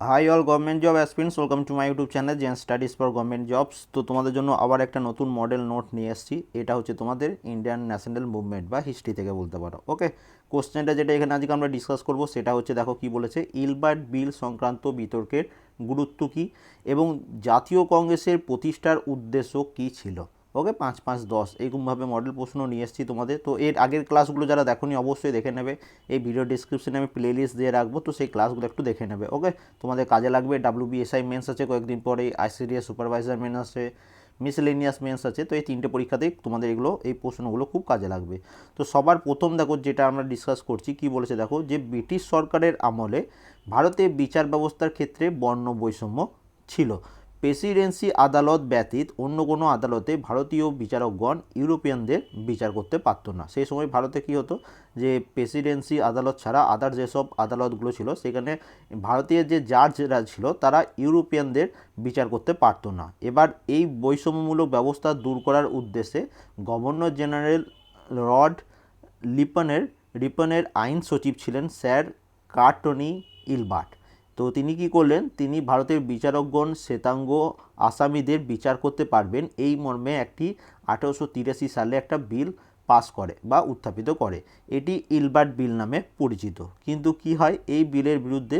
Hi all government job aspirants welcome to my YouTube channel Gen studies for government jobs তো তোমাদের জন্য আবার একটা নতুন মডেল নোট নিয়ে এসেছি। এটা হচ্ছে তোমাদের ইন্ডিয়ান ন্যাশনাল মুভমেন্ট বা হিস্ট্রি থেকে বলতে পারো ওকে কোশ্চেনটা যেটা এখানে আজকে আমরা ডিসকাস করব, সেটা হচ্ছে দেখো কি বলেছে ইলবার্ট বিল সংক্রান্ত বিতর্কের গুরুত্ব কী এবং জাতীয় কংগ্রেসের প্রতিষ্ঠার উদ্দেশ্য কী ছিল? ওকে, পাঁচ পাঁচ, দশ, এইরকমভাবে মডেল প্রশ্ন নিয়ে এসেছি তোমাদের। তো এর আগের ক্লাসগুলো যারা দেখোনি অবশ্যই দেখে নেবে। এই ভিডিও ডিসক্রিপশনে আমি প্লে লিস্ট দিয়ে রাখব, তো সেই ক্লাসগুলো একটু দেখে নেবে, ওকে? তোমাদের কাজে লাগবে ডাব্লিউ বিএসআই মেন্স আছে কয়েকদিন পরে আইসিডিএস সুপারভাইজার মেন আছে মিসলেনিয়াস মেন্স আছে, তো এই তিনটে পরীক্ষাতেই তোমাদের এগুলো, এই প্রশ্নগুলো খুব কাজে লাগবে। তো সবার প্রথম দেখো যেটা আমরা ডিসকাস করছি, কি বলেছে দেখো? যে ব্রিটিশ সরকারের আমলে ভারতে বিচার ব্যবস্থার ক্ষেত্রে বর্ণ বৈষম্য ছিল। প্রেসিডেন্সি আদালত ব্যতীত অন্য কোনো আদালতে ভারতীয় বিচারকগণ ইউরোপিয়ানদের বিচার করতে পারত না। সেই সময় ভারতে কী হতো? যে প্রেসিডেন্সি আদালত ছাড়া আদার যেসব আদালতগুলো ছিল, সেখানে ভারতীয় যে জাজরা ছিল, তারা ইউরোপিয়ানদের বিচার করতে পারত না। এবার এই বৈষম্যমূলক ব্যবস্থা দূর করার উদ্দেশ্যে গভর্নর জেনারেল রড লিপনের রিপনের আইন সচিব ছিলেন স্যার কার্টনি ইলবার্ট। তো তিনি কি করলেন? তিনি ভারতের বিচারকগণ শ্বেতাঙ্গ আসামিদের বিচার করতে পারবেন। এই মর্মে একটি আঠেরোশো তিরাশি সালে একটা বিল পাস করে বা উত্থাপিত করে। এটি ইলবার্ট বিল নামে পরিচিত। কিন্তু কি হয়? এই বিলের বিরুদ্ধে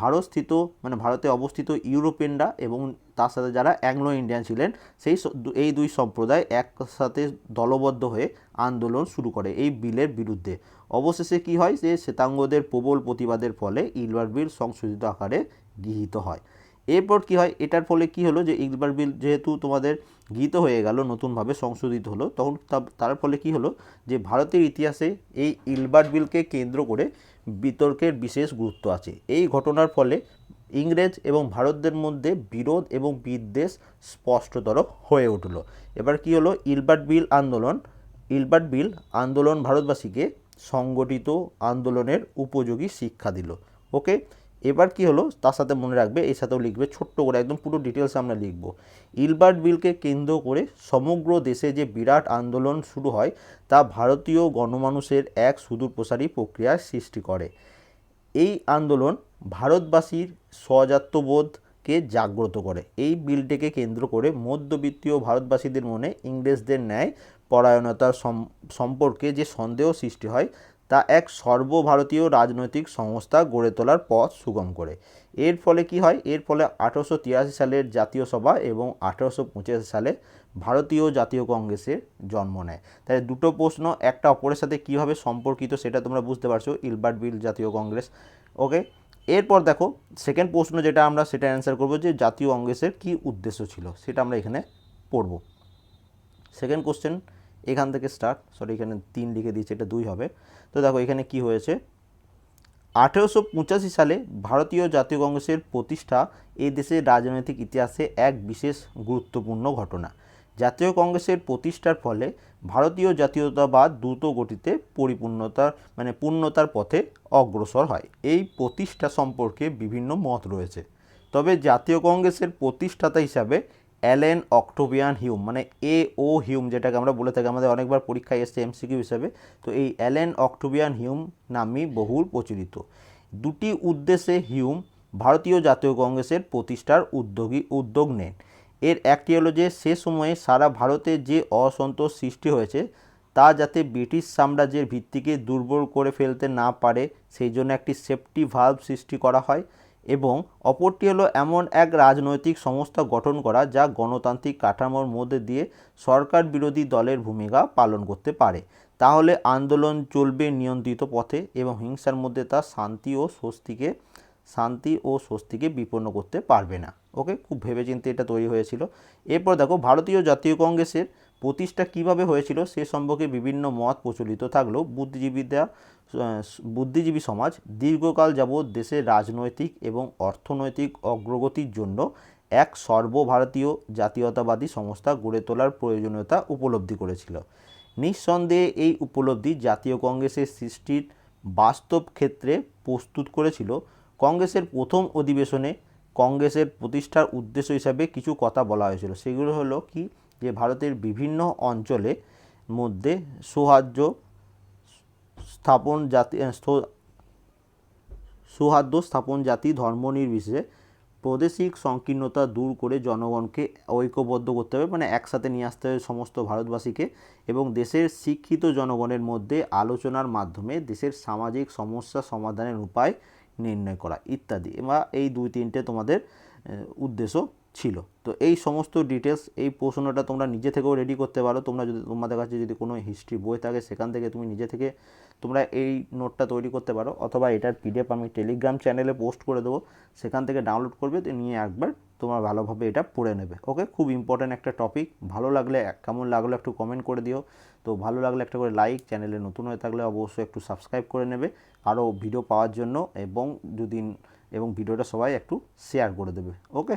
ভারতস্থিত মানে ভারতে অবস্থিত ইউরোপিয়ানরা এবং তার সাথে যারা অ্যাংলো ইন্ডিয়ান ছিলেন, সেই এই দুই সম্প্রদায় একসাথে দলবদ্ধ হয়ে আন্দোলন শুরু করে এই বিলের বিরুদ্ধে। অবশেষে কি হয় যে, শ্বেতাঙ্গদের প্রবল প্রতিবাদের ফলে ইলবার বিল সংশোধিত আকারে গৃহীত হয়। এরপর কি হয়, এটার ফলে কি হলো যে, ইলবার বিল যেহেতু তোমাদের গৃহীত হয়ে গেল, নতুনভাবে সংশোধিত হলো, তখন তার ফলে কি হলো যে, ভারতের ইতিহাসে এই ইলবার্ট বিলকে কেন্দ্র করে বিতর্কের বিশেষ গুরুত্ব আছে। এই ঘটনার ফলে ইংরেজ এবং ভারতদের মধ্যে বিরোধ এবং বিদ্বেষ স্পষ্টতর হয়ে উঠল। এবার কি হলো? ইলবার্ট বিল আন্দোলন, ইলবার্ট বিল আন্দোলন ভারতবাসীকে সংগঠিত আন্দোলনের উপযোগী শিক্ষা দিল। ওকে? এবার কি হলো? তার সাথে মনে রাখবে, এর সাথেও লিখবে, ছোট্ট করে একদম পুরো ডিটেলস আমরা লিখব। ইলবার্ট বিলকে কেন্দ্র করে সমগ্র দেশে যে বিরাট আন্দোলন শুরু হয়, তা ভারতীয় গণমানুষের এক সুদূরপ্রসারী প্রক্রিয়ার সৃষ্টি করে। এই আন্দোলন ভারতবাসীর স্বজাত্যবোধকে জাগ্রত করে। এই বিলটিকে কেন্দ্র করে মধ্যবিত্তীয় ভারতবাসীদের মনে ইংরেজদের ন্যায় পরায়ণতার সম্পর্কে যে সন্দেহ সৃষ্টি হয় তা এক সর্বভারতীয় রাজনৈতিক সংস্থা গড়ে তোলার পথ সুগম করে। এর ফলে কি হয়? এর ফলে আঠারোশো তিরাশি সালের জাতীয় সভা এবং আঠারোশো পঁচাশি সালে ভারতীয় জাতীয় কংগ্রেসের জন্ম নেয়। তাই দুটো প্রশ্ন, একটা অপরের সাথে কীভাবে সম্পর্কিত সেটা তোমরা বুঝতে পারছ, ইলবার্ট বিল জাতীয় কংগ্রেস। ওকে? এরপর দেখো সেকেন্ড প্রশ্ন যেটা আমরা সেটা অ্যান্সার করব যে জাতীয় কংগ্রেসের কী উদ্দেশ্য ছিল, সেটা আমরা এখানে পড়ব। সেকেন্ড কোশ্চেন এখান থেকে স্টার্ট সরি এখানে তিন লিখে দিয়েছে, এটা দুই হবে। তো দেখো, এখানে কি হয়েছে? আঠেরোশো পঁচাশি সালে ভারতীয় জাতীয় কংগ্রেসের প্রতিষ্ঠা এই দেশের রাজনৈতিক ইতিহাসে এক বিশেষ গুরুত্বপূর্ণ ঘটনা। জাতীয় কংগ্রেসের প্রতিষ্ঠার ফলে ভারতীয় জাতীয়তাবাদ দ্রুত গতিতে পরিপূর্ণতার মানে পূর্ণতার পথে অগ্রসর হয়। এই প্রতিষ্ঠা সম্পর্কে বিভিন্ন মত রয়েছে। তবে জাতীয় কংগ্রেসের প্রতিষ্ঠাতা হিসাবে অ্যালেন অক্টোবিয়ান হিউম মানে এ ও হিউম যেটাকে আমরা বলে থাকি, আমাদের অনেকবার পরীক্ষায় এসছে এমসিকিউ হিসাবে। তো এই অ্যালেন অক্টোবিয়ান হিউম নামই বহুল প্রচলিত। দুটি উদ্দেশ্যে হিউম ভারতীয় জাতীয় কংগ্রেসের প্রতিষ্ঠার উদ্যোগী উদ্যোগ নেন। এর একটি হলো যে, সে সময়ে সারা ভারতে যে অসন্তোষ সৃষ্টি হয়েছে, তা যাতে ব্রিটিশ সাম্রাজ্যের ভিত্তিকে দুর্বল করে ফেলতে না পারে, সেই জন্য একটি সেফটি ভাল্ব সৃষ্টি করা হয়। এবং অপরটি হলো এমন এক রাজনৈতিক সংস্থা গঠন করা যা গণতান্ত্রিক কাঠামোর মধ্যে দিয়ে সরকার বিরোধী দলের ভূমিকা পালন করতে পারে। তাহলে আন্দোলন চলবে নিয়ন্ত্রিত পথে এবং হিংসার মধ্যে তা শান্তি ও স্বস্তিকে, শান্তি ও স্বস্তিকে বিপন্ন করতে পারবে না। ওকে? খুব ভেবেচিন্তে এটা তৈরি হয়েছিল। এরপর দেখো, ভারতীয় জাতীয় কংগ্রেসের প্রতিষ্ঠা কীভাবে হয়েছিল সে সম্পর্কে বিভিন্ন মত প্রচলিত থাকলেও বুদ্ধিজীবীরা বুদ্ধিজীবী সমাজ দীর্ঘকাল যাবৎ দেশের রাজনৈতিক এবং অর্থনৈতিক অগ্রগতির জন্য এক সর্বভারতীয় জাতীয়তাবাদী সংস্থা গড়ে তোলার প্রয়োজনীয়তা উপলব্ধি করেছিল। নিঃসন্দেহে এই উপলব্ধি জাতীয় কংগ্রেসের সৃষ্টির বাস্তব ক্ষেত্রে প্রস্তুত করেছিল। কংগ্রেসের প্রথম অধিবেশনে কংগ্রেসের প্রতিষ্ঠার উদ্দেশ্য হিসাবে কিছু কথা বলা হয়েছিল। সেগুলো হলো কি? যে ভারতের বিভিন্ন অঞ্চলে মধ্যে সৌহার্দ্য স্থাপন জাতি সৌহার্দ্য স্থাপন জাতি ধর্ম নির্বিশেষে প্রাদেশিক সংকীর্ণতা দূর করে জনগণকে ঐক্যবদ্ধ করতে হবে মানে একসাথে নিয়ে আসতে হবে সমস্ত ভারতবাসীকে এবং দেশের শিক্ষিত জনগণের মধ্যে আলোচনার মাধ্যমে দেশের সামাজিক সমস্যা সমাধানের উপায় নির্ণয় করা ইত্যাদি। বা এই দুই তিনটে তোমাদের উদ্দেশ্য। ছিল। তো এই সমস্ত ডিটেলস এই প্রশ্নটা তোমরা নিজে থেকেও রেডি করতে পারো। তোমরা যদি তোমাদের কাছে যদি কোনো হিস্ট্রি বই থাকে, সেখান থেকে তুমি নিজে থেকে তোমরা এই নোটটা তৈরি করতে পারো। অথবা এটার পিডিএফ আমি টেলিগ্রাম চ্যানেলে পোস্ট করে দেবো। সেখান থেকে ডাউনলোড করবে, তো নিয়ে একবার তোমরা ভালোভাবে এটা পড়ে নেবে। ওকে খুব ইম্পর্ট্যান্ট একটা টপিক ভালো লাগলে কেমন লাগল একটু কমেন্ট করে দিও। তো ভালো লাগলে একটা করে লাইক চ্যানেলে নতুন হয়ে থাকলে অবশ্যই একটু সাবস্ক্রাইব করে নেবে। আরও ভিডিও পাওয়ার জন্য এবং যদি এবং ভিডিওটা সবাই একটু শেয়ার করে দেবে। ওকে